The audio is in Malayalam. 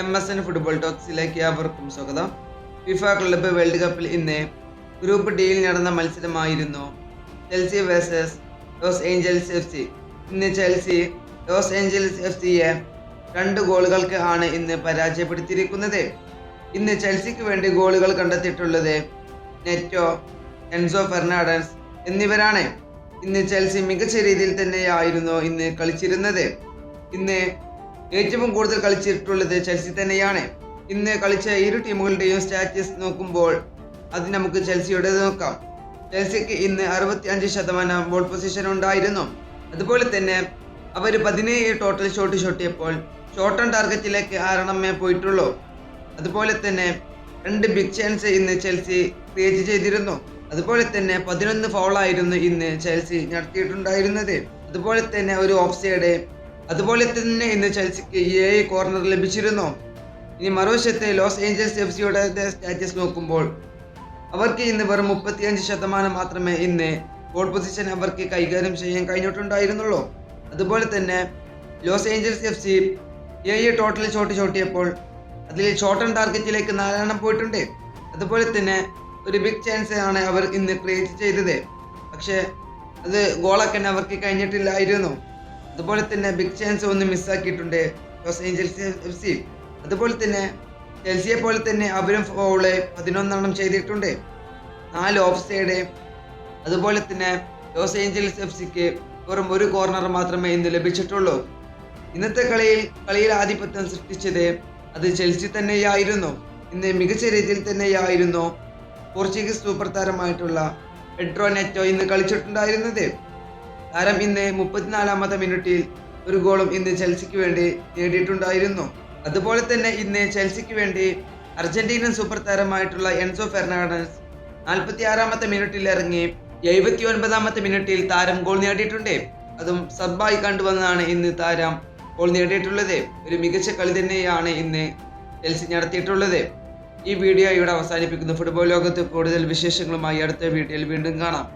എം എസ് എൻ ഫുട്ബോൾ ടോക്സിലേക്ക് അവർക്കും സ്വാഗതം. ഫിഫ ക്ലബ്ബ് വേൾഡ് കപ്പിൽ ഇന്ന് ഗ്രൂപ്പ് ഡിയിൽ നടന്ന മത്സരമായിരുന്നു. Chelsea versus Los Angeles F C ഇന്ന് ചെൽസി ലോസ് ഏഞ്ചൽസ് എഫ് സിയെ രണ്ട് ഗോളുകൾക്ക് ആണ് ഇന്ന് പരാജയപ്പെടുത്തിയിരിക്കുന്നത്. ഇന്ന് ചെൽസിക്ക് വേണ്ടി ഗോളുകൾ കണ്ടെത്തിയിട്ടുള്ളത് നെറ്റോ എൻസോ ഫെർണാണ്ടസ് എന്നിവരാണ്. ഇന്ന് ചെൽസി മികച്ച രീതിയിൽ തന്നെയായിരുന്നു ഇന്ന് കളിച്ചിരുന്നത്. ഇന്ന് ഏറ്റവും കൂടുതൽ കളിച്ചിട്ടുള്ളത് ചെൽസി തന്നെയാണ്. ഇന്ന് കളിച്ച ഇരു ടീമുകളുടെയും സ്റ്റാറ്റസ് നോക്കുമ്പോൾ അത് നമുക്ക് ചെൽസിയുടെ നോക്കാം. ചെൽസിക്ക് ഇന്ന് അറുപത്തി അഞ്ച് ശതമാനം ബോൾ പൊസിഷൻ ഉണ്ടായിരുന്നു. അതുപോലെ തന്നെ അവർ പതിനേഴ് ടോട്ടൽ ഷോട്ട് ഷോട്ടിയപ്പോൾ ഷോട്ട് ഓൺ ടാർഗറ്റിലേക്ക് ആറെണ്ണമേ പോയിട്ടുള്ളൂ. അതുപോലെ തന്നെ രണ്ട് ബിഗ് ചാൻസ് ഇന്ന് ചെൽസി ക്രിയേറ്റ് ചെയ്തിരുന്നു. അതുപോലെ തന്നെ പതിനൊന്ന് ഫൗളായിരുന്നു ഇന്ന് ചെൽസി നടത്തിയിട്ടുണ്ടായിരുന്നത്. അതുപോലെ തന്നെ ഒരു ഓഫ് സൈഡ് അതുപോലെ തന്നെ ഇന്ന് ചെൽസിക്ക് ഏഴ് കോർണർ ലഭിച്ചിരുന്നു. ഇനി മറുവശത്തെ ലോസ് ഏഞ്ചൽസ് എഫ് സിയുടെ സ്റ്റാറ്റസ് നോക്കുമ്പോൾ അവർക്ക് ഇന്ന് വെറും മുപ്പത്തിയഞ്ച് ശതമാനം മാത്രമേ ഇന്ന് ഗോൾ പൊസിഷൻ അവർക്ക് കൈകാര്യം ചെയ്യാൻ കഴിഞ്ഞിട്ടുണ്ടായിരുന്നുള്ളൂ. അതുപോലെ തന്നെ ലോസ് ഏഞ്ചൽസ് എഫ് സി ഏഴ് ടോട്ടൽ ഷോട്ട് ചോട്ടിയപ്പോൾ അതിൽ ഷോർട്ട് ആൻഡ് ടാർഗറ്റിലേക്ക് നാലെണ്ണം പോയിട്ടുണ്ട്. അതുപോലെ തന്നെ ഒരു ബിഗ് ചാൻസ് ആണ് അവർ ഇന്ന് ക്രിയേറ്റ് ചെയ്തത്. പക്ഷേ അത് ഗോളാക്കാൻ അവർക്ക് കഴിഞ്ഞിട്ടില്ലായിരുന്നു. അതുപോലെ തന്നെ ബിഗ് ചാൻസ് ഒന്ന് മിസ്സാക്കിയിട്ടുണ്ട് ലോസ് ഏഞ്ചൽസ് എഫ് സി അതുപോലെ തന്നെ ചെൽസിയെ പോലെ തന്നെ അവരും ഫൗൾ പതിനൊന്നെണ്ണം ചെയ്തിട്ടുണ്ട്. നാല് ഓഫ് സൈഡ് അതുപോലെ തന്നെ ലോസ് ഏഞ്ചൽസ് എഫ് സിക്ക് വെറും ഒരു കോർണർ മാത്രമേ ഇന്ന് ലഭിച്ചിട്ടുള്ളൂ. ഇന്നത്തെ കളിയിൽ കളിയിൽ ആധിപത്യം സൃഷ്ടിച്ചത് അത് ചെൽസി തന്നെയായിരുന്നു. ഇന്ന് മികച്ച രീതിയിൽ തന്നെയായിരുന്നു പോർച്ചുഗീസ് സൂപ്പർ താരമായിട്ടുള്ള പെഡ്രോ നെറ്റോ ഇന്ന് കളിച്ചിട്ടുണ്ടായിരുന്നത്. താരം ഇന്ന് മുപ്പത്തിനാലാമത്തെ മിനിറ്റിൽ ഒരു ഗോളും ഇന്ന് ചെൽസിക്ക് വേണ്ടി നേടിയിട്ടുണ്ടായിരുന്നു. അതുപോലെ തന്നെ ഇന്ന് ചെൽസിക്ക് വേണ്ടി അർജന്റീനൻ സൂപ്പർ താരമായിട്ടുള്ള എൻസോ ഫെർണാണ്ടസ് നാൽപ്പത്തി ആറാമത്തെ മിനിറ്റിൽ ഇറങ്ങി എഴുപത്തി ഒൻപതാമത്തെ മിനിറ്റിൽ താരം ഗോൾ നേടിയിട്ടുണ്ട്. അതും സബ്ബായി കണ്ടുവന്നതാണ് ഇന്ന് താരം ഗോൾ നേടിയിട്ടുള്ളത്. ഒരു മികച്ച കളി തന്നെയാണ് ഇന്ന് ചെൽസി നടത്തിയിട്ടുള്ളത്. ഈ വീഡിയോ ഇവിടെ അവസാനിപ്പിക്കുന്നു. ഫുട്ബോൾ ലോകത്ത് കൂടുതൽ വിശേഷങ്ങളുമായി അടുത്ത വീഡിയോയിൽ വീണ്ടും കാണാം.